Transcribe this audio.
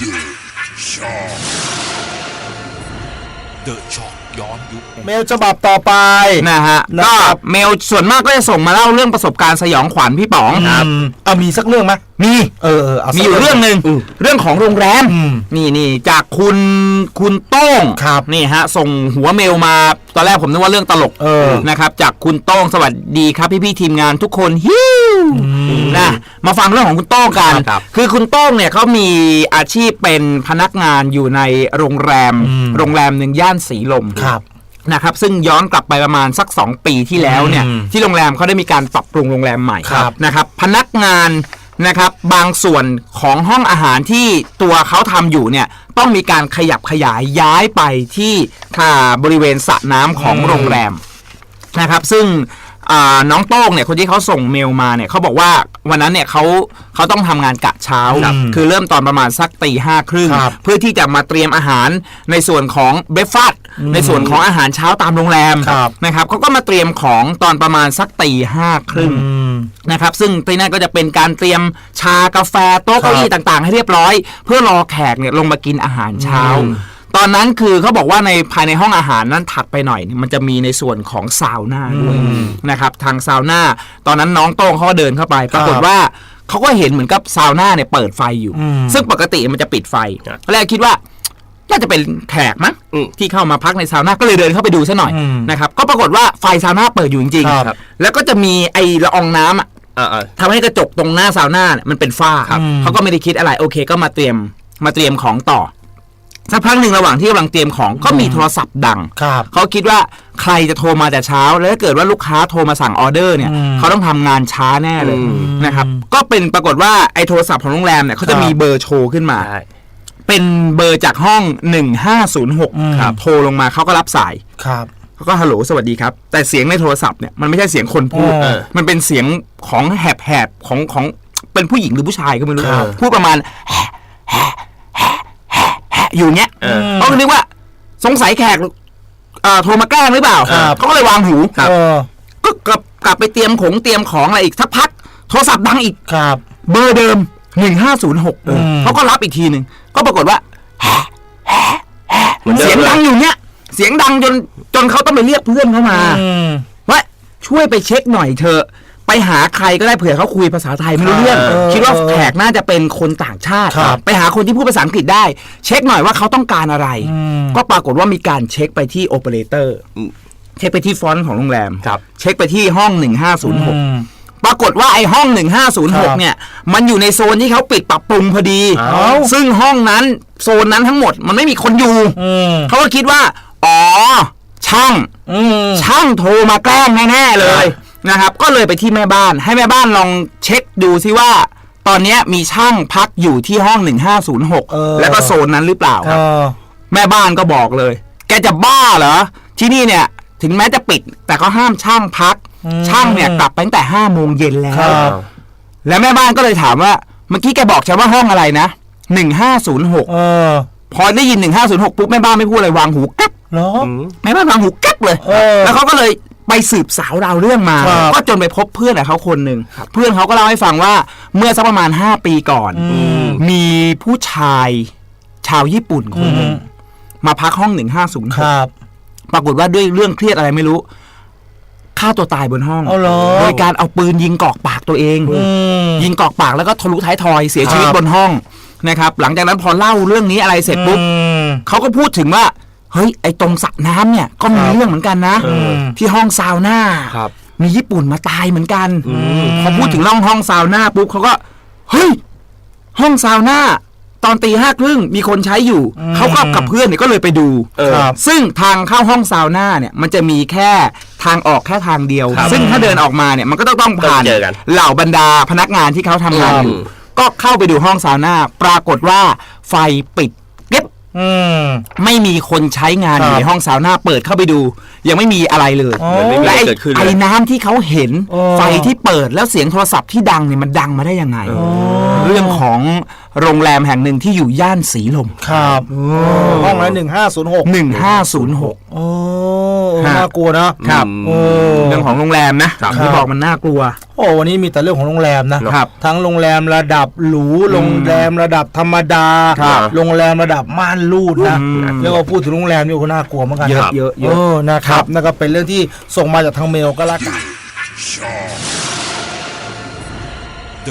เดอะช็อกย้อนยุคเมลฉบับต่อไป นะฮะนะก็ครับ เมลส่วนมากก็จะส่งมาเล่าเรื่องประสบการณ์สยองขวัญพี่ป๋องอืมเอามีสักเรื่องไหมมีเออเออเอาสักมีอยู่เรื่องหนึ่งเรื่องของโรงแรมอืมนี่นี่จากคุณคุณโต้งครับนี่ฮะ ส่งหัวเมลมาตอนแรกผมนึกว่าเรื่องตลกเออ นะครับ จากคุณโต้งสวัสดีครับพี่พี่ๆทีมงานทุกคนฮิว นะมาฟังเรื่องของคุณโต้งกัน ครับคือคุณโต้งเนี่ยเขามีอาชีพเป็นพนักงานอยู่ในโรงแรม อืม โรงแรมหนึ่งย่านสีลม ครับ นะครับซึ่งย้อนกลับไปประมาณสัก 2 ปีที่แล้วเนี่ยอืมที่โรงแรมเขาได้มีการปรับปรุงโรงแรมใหม่ครับนะครับพนักงานนะครับบางส่วนของห้องอาหารที่ตัวเขาทำอยู่เนี่ยต้องมีการขยับขยายย้ายไปที่อ่าบริเวณสระน้ำของโรงแรมนะครับซึ่งอ่า น้องโต้งเนี่ยคนที่เขาส่งเมลมาเนี่ยเขาบอกว่าวันนั้นเนี่ยเขาเขาต้องทำงานกะเช้าครับคือเริ่มตอนประมาณสักตีห้าครึ่งครับเพื่อที่จะมาเตรียมอาหารในส่วนของเบฟฟัดในส่วนของอาหารเช้าตามโรงแรมครับนะครับเขาก็มาเตรียมของตอนประมาณสักตีห้าครึ่งอืมนะครับซึ่งที่นั่นก็จะเป็นการเตรียมชากาแฟโต๊ะครับเก้าอี้ต่างๆ ให้เรียบร้อย เพื่อรอแขกเนี่ยลงมากินอาหารเช้าอืม ตอนนั้นคือเขาบอกว่าในภายในห้องอาหารนั้นถัดไปหน่อยเนี่ยมันจะมีในส่วนของซาวน่าด้วยนะครับทางซาวน่าตอนนั้นน้องโต้งเขาก็เดินเข้าไป ปรากฏว่าเขาก็เห็นเหมือนกับซาวน่าเนี่ยเปิดไฟอยู่อืมซึ่งปกติมันจะปิดไฟครับแรกคิดว่าน่าจะเป็นแขกมั้งอืมที่เข้ามาพักในซาวน่าก็เลยเดินเข้าไปดูซะหน่อยอืมนะครับก็ปรากฏว่าไฟซาวน่าเปิดอยู่จริงครับๆแล้วก็จะมีไอละอองน้ำอะอ่าอ่าทำให้กระจกตรงหน้าซาวน่าเนี่ยมันเป็นฝ้าครับเขาก็ไม่ได้คิดอะไรโอเค ก็มาเตรียมมาเตรียมของต่อ สักพักหนึ่งระหว่างที่กำลังเตรียมของก็มีโทรศัพท์ดัง ครับ เขาคิดว่าใครจะโทรมาแต่เช้า แล้วถ้าเกิดว่าลูกค้าโทรมาสั่งออเดอร์เนี่ย อืมเขาต้องทำงานช้าแน่เลยอืม นะครับ ก็เป็นปรากฏว่าไอ้โทรศัพท์ของโรงแรมเนี่ยเขาจะครับมีเบอร์โชว์ขึ้นมา ใช่ เป็นเบอร์จากห้อง1506ครับโทรลงมาเขาก็รับสาย ครับ เขาก็ฮัลโหลสวัสดีครับ แต่เสียงในโทรศัพท์เนี่ยมันไม่ใช่เสียงคนพูดเออมันเป็นเสียงของแหบๆของของเป็นผู้หญิงหรือผู้ชายก็ไม่รู้ครับพูดประมาณแฮะแฮะแฮะแฮะแฮะ อยู่เงี้ยเออเขาก็นึกว่าสงสัยแขกเอ่อโทรมาแกล้งหรือเปล่าครับเขาก็เลยวางหูเออก็กลับกลับไปเตรียมของเตรียมของอะไรอีกสักพัก โทรศัพท์ดังอีก ครับ เบอร์เดิมหนึ่งห้าศูนย์หกอืมเขาก็รับอีกทีหนึ่ง ก็ปรากฏว่าหมือนดิม เสียงดังอยู่เนี้ย เสียงดังจนจนเขาต้องไปเรียกเพื่อนเข้ามา อืม ว่าช่วยไปเช็คหน่อยเถอะ ไปหาใครก็ได้เผื่อเขาคุยภาษาไทยไม่รู้เรื่องเออคิดว่าเออแขกน่าจะเป็นคนต่างชาติ ครับไปหาคนที่พูดภาษาอังกฤษได้ เช็คหน่อยว่าเขาต้องการอะไร อืม ก็ปรากฏว่ามีการเช็คไปที่โอเปอเรเตอร์อืมเช็คไปที่ฟอนต์ของโรงแรมครับ เช็คไปที่ห้องอืม1506ปรากฏว่าไอ้ห้อง ครับ1506 เนี่ย มันอยู่ในโซนที่เขาปิดปรับปรุงพอดีเอ้าซึ่งห้องนั้นโซนนั้นทั้งหมดมันไม่มีคนอยู่ อืมเขาก็คิดว่า อ๋อ ช่าง อืม ช่างโทรมาแกล้งแน่ ๆ เลย นะครับ ก็เลยไปที่แม่บ้าน ให้แม่บ้านลองเช็คดูซิว่า ตอนเนี้ยมีช่างพักอยู่ที่ห้อง เออ 1506 แล้วก็โซนนั้นหรือเปล่าเอครับ อ แม่บ้านก็บอกเลย แกจะบ้าเหรอ ที่นี่เนี่ย ถึงแม้จะปิด แต่ก็ห้ามช่างพัก อืม ช่างเนี่ยกลับไปตั้งแต่ห้าโมงเย็นแล้ครัวบแล้วแม่บ้านก็เลยถามว่า เมื่อกี้แกบอกฉันว่าห้องอะไรนะ1506เออพอได้ยิน1506ปุ๊บแม่บ้านไม่พูดอะไรวางหูกั๊บ เหรอ แม่บ้านวางหูกั๊บเลย เออ แล้วเขาก็เลย ไปสืบสาวราวเรื่องมา ครับก็จนไปพบเพื่อนของเขาคนหนึ่งเพื่อนเขาก็เล่าให้ฟังว่าเมื่อสักประมาณ 5 ปีก่อนอืมมีผู้ชายชาวญี่ปุ่นคนหนึ่งอืมมาพักห้องค1506รับ ปรากฏว่าด้วยเรื่องเครียดอะไรไม่รู้ฆ่าตัวตายบนห้องเอาเหรอ โดยการเอาปืนยิงกรอกปากตัวเอง อืม ยิงกรอกปากแล้วก็ทะลุท้ายทอยเสียชีวิตครับ บนห้องนะครับ หลังจากนั้นพอเล่าเรื่องนี้อะไรเสร็จปุ๊บ อืม เขาก็พูดถึงว่า เฮ้ยไอ้ตรงสระน้ำเนี่ยก็มีครับเรื่องเหมือนกันนะอืมที่ห้องซาวน่าครับ มีญี่ปุ่นมาตายเหมือนกันม พอพูดถึงร่องห้องซาวน่าปุ๊บเขาก็เฮ้ยห้องซาวน่าตอนตีห้าครึ่งมีคนใช้อยู่เขาก็กับเพื่อนเนี่ยก็เลยไปดู เออ ครับ ซึ่งทางเข้าห้องซาวน่าเนี่ยมันจะมีแค่ทางออกแค่ทางเดียว ครับซึ่งถ้าเดินออกมาเนี่ยมันก็ต้องต้องผ่านต้องเจอกันเหล่าบรรดาพนักงานที่เขาทำงานอยู่อืมก็เข้าไปดูห้องซาวน่าปรากฏว่าไฟปิดเก็บ อืม ไม่มีคนใช้งานอยู่ครับในห้องซาวน่าเปิดเข้าไปดู ยังไม่มีอะไรเลยอ๋อเหมือนไม่มีและอะไรไอ้เกิดขึ้นเลไอ้ยน้ำที่เขาเห็นโอ้ไฟที่เปิดแล้วเสียงโทรศัพท์ที่ดังเนี่ยมันดังมาได้ยังไงอ๋อเรื่องของโรงแรมแห่งหนึ่งที่อยู่ย่านสีลม ครับห้องละหนึ่งห้าศูนย์หก1506 โอ้เออฮะ น่ากลัวนะครับโอ้เรื่องของโรงแรมนะที่บอกมันน่ากลัว โอ้วันนี้มีแต่เรื่องของโรงแรมนะครับ ทั้งโรงแรมระดับหรูโรงแรมระดับธรรมดาครับโรงแรมระดับม่านรูดนะอืมแล้วก็พูดถึงโรงแรมนี่ก็น่ากลัวเหมือนกันเยอะนะเยอะเยเออะอนะครับนั่นก็เป็นเรื่องที่ส่งมาจากทางเมลก็แล้วกันเด